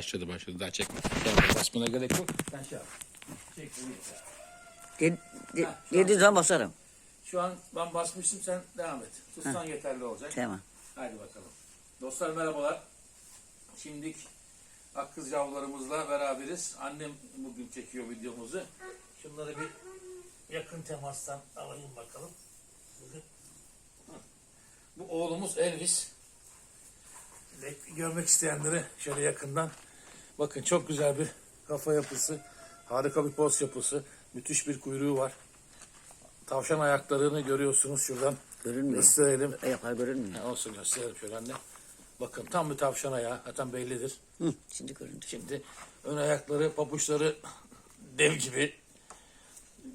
Başladı başladı daha çekme. Tamam, basmana gerek yok. Sen şey yap. Çek bunu yeter. Ha, dediği zaman basarım. Şu an ben basmıştım sen devam et. Tutsan yeterli olacak. Tamam. Haydi bakalım. Dostlar merhabalar. Şimdilik Akkız yavrularımızla beraberiz. Annem bugün çekiyor videomuzu. Şunları bir yakın temastan alayım bakalım. Bu oğlumuz Elvis. Görmek isteyenlere şöyle yakından. Bakın çok güzel bir kafa yapısı. Harika bir poz yapısı. Müthiş bir kuyruğu var. Tavşan ayaklarını görüyorsunuz şuradan. Görünmüyor. Gösterelim. Ayaklar görünmüyor. Ha, olsun gösterelim şöyle anne. Bakın tam bir tavşan ayağı. Zaten bellidir. Hı, şimdi göründü. Şimdi ön ayakları, papuçları dev gibi.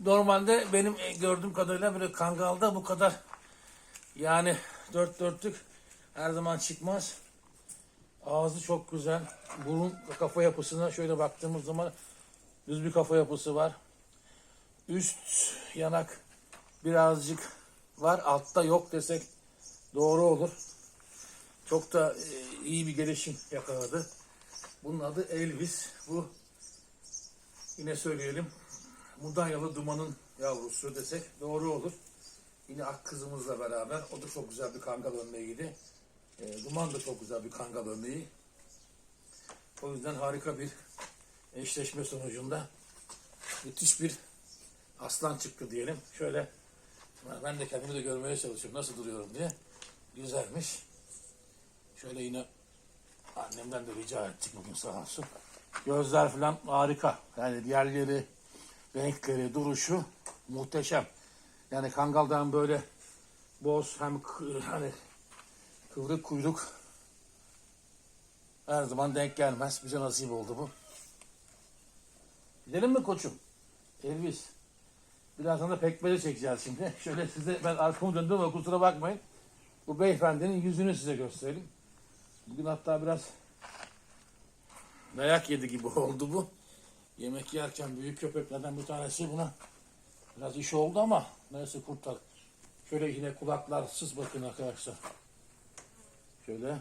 Normalde benim gördüğüm kadarıyla böyle kangalda bu kadar yani dört dörtlük her zaman çıkmaz. Ağzı çok güzel. Burun kafa yapısına şöyle baktığımız zaman düz bir kafa yapısı var. Üst yanak birazcık var. Altta yok desek doğru olur. Çok da e, iyi bir gelişim yakaladı. Bunun adı Elvis. Bu yine söyleyelim Mudanyalı Duman'ın yavrusu desek doğru olur. Yine ak kızımızla beraber. O da çok güzel bir kangal örneğiydi. E, Duman da çok güzel bir kangal örneği. O yüzden harika bir eşleşme sonucunda müthiş bir aslan çıktı diyelim. Şöyle ben de kendimi de görmeye çalışıyorum nasıl duruyorum diye. Güzelmiş. Şöyle yine annemden de rica ettik bugün sağ olsun. Gözler falan harika. Yani yerleri, renkleri, duruşu muhteşem. Yani kangaldan böyle boz hem hani kıvrık kuyruk her zaman denk gelmez. Bize nasip oldu bu. Gidelim mi koçum? Elvis. Birazdan da pekmezi çekeceğiz şimdi. Şöyle size ben arkamı döndüm ama kusura bakmayın. Bu beyefendinin yüzünü size göstereyim. Bugün hatta biraz dayak yedi gibi oldu bu. Yemek yerken büyük köpeklerden bir tanesi buna biraz iş oldu ama neyse kurtar. Şöyle yine kulaklarsız bakın arkadaşlar. Şöyle.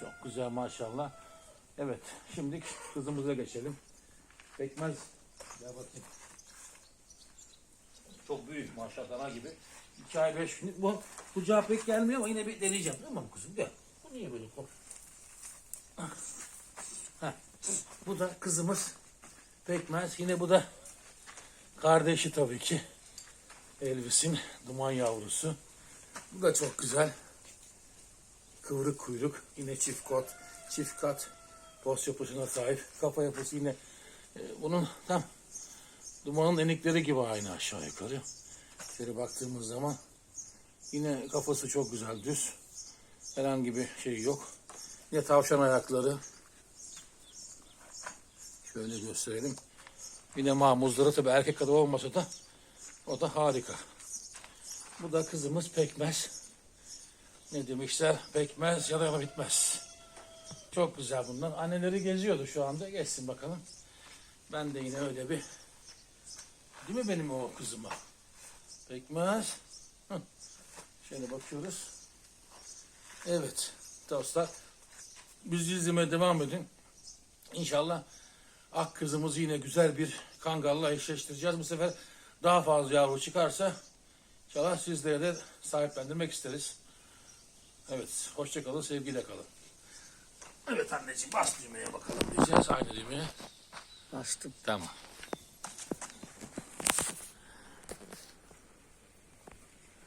Çok güzel maşallah. Evet şimdi kızımıza geçelim. Pekmez. Gel bakayım. Çok büyük maşallah gibi. 2 ay 5 günlük. Bu kucağa pek gelmiyor ama yine bir deneyeceğim. Tamam kızım gel. Bu niye böyle kop? Bu da kızımız pekmez. Yine bu da kardeşi tabii ki. Elvis'in duman yavrusu. Bu da çok güzel. Kıvrık kuyruk. Yine çift kot. Çift kat. Post yapısına sahip. Kafa yapısı yine e, bunun tam dumanın enikleri gibi aynı aşağı yukarı. Şöyle baktığımız zaman yine kafası çok güzel düz. Herhangi bir şey yok. Yine tavşan ayakları. Şöyle gösterelim. Yine mamuzları tabi erkek kadar olmasa da o da harika. Bu da kızımız pekmez. Ne demişler? Pekmez ya da bitmez. Çok güzel bunlar. Anneleri geziyordu şu anda. Geçsin bakalım. Ben de yine öyle bir Değil mi benim o kızıma? Pekmez. Şöyle bakıyoruz. Evet dostlar. Bizi izlemeye devam edin. İnşallah ak kızımızı yine güzel bir kangalla eşleştireceğiz. Bu sefer daha fazla yavru çıkarsa inşallah sizlere de sahiplendirmek isteriz. Evet. Hoşçakalın. Sevgiyle kalın. Evet anneciğim bas düğmeye bakalım diyeceğiz. Aynı düğmeye. Bastım. Tamam.